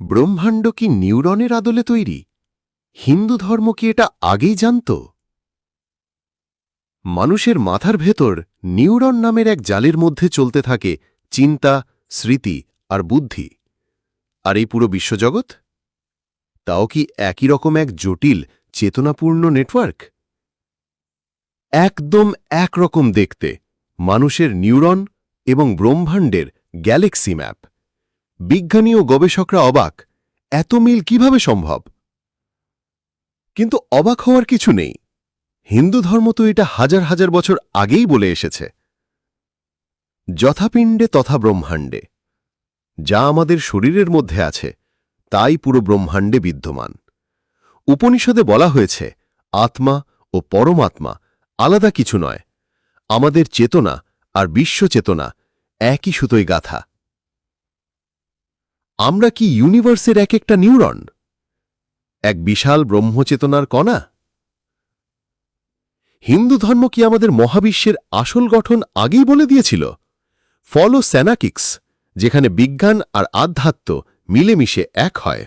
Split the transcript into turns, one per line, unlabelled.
ব্রহ্মাণ্ড কি নিউরনের আদলে তৈরি? হিন্দু ধর্ম কি এটা আগেই জানত? মানুষের মাথার ভেতর নিউরন নামের এক জালের মধ্যে চলতে থাকে চিন্তা, স্মৃতি আর বুদ্ধি। আর এই পুরো বিশ্বজগৎ? তাও কি একই রকম এক জটিল, চেতনাপূর্ণ নেটওয়ার্ক? একদম একরকম দেখতে, মানুষের নিউরন এবং ব্রহ্মাণ্ডের গ্যালেক্সি ম্যাপ। বিজ্ঞানী ও গবেষকরা অবাক, এত মিল কীভাবে সম্ভব? কিন্তু অবাক হওয়ার কিছু নেই। হিন্দু ধর্ম তো এটা হাজার হাজার বছর আগেই বলে এসেছে। যথাপিণ্ডে তথা ব্রহ্মাণ্ডে। যা আমাদের শরীরের মধ্যে আছে, তাই পুরো ব্রহ্মাণ্ডে বিদ্যমান। উপনিষদে বলা হয়েছে, আত্মা ও পরমাত্মা আলাদা কিছু নয়। আমাদের চেতনা আর বিশ্বচেতনা একই সুতোয় গাথা। আমরা কি ইউনিভার্সের এক একটা নিউরন? এক বিশাল ব্রহ্মচেতনার কণা? হিন্দু ধর্ম কি আমাদের মহাবিশ্বের আসল গঠন আগেই বলে দিয়েছিল? ফলো স্যানাকিক্স, যেখানে বিজ্ঞান আর আধ্যাত্ম মিলেমিশে এক হয়।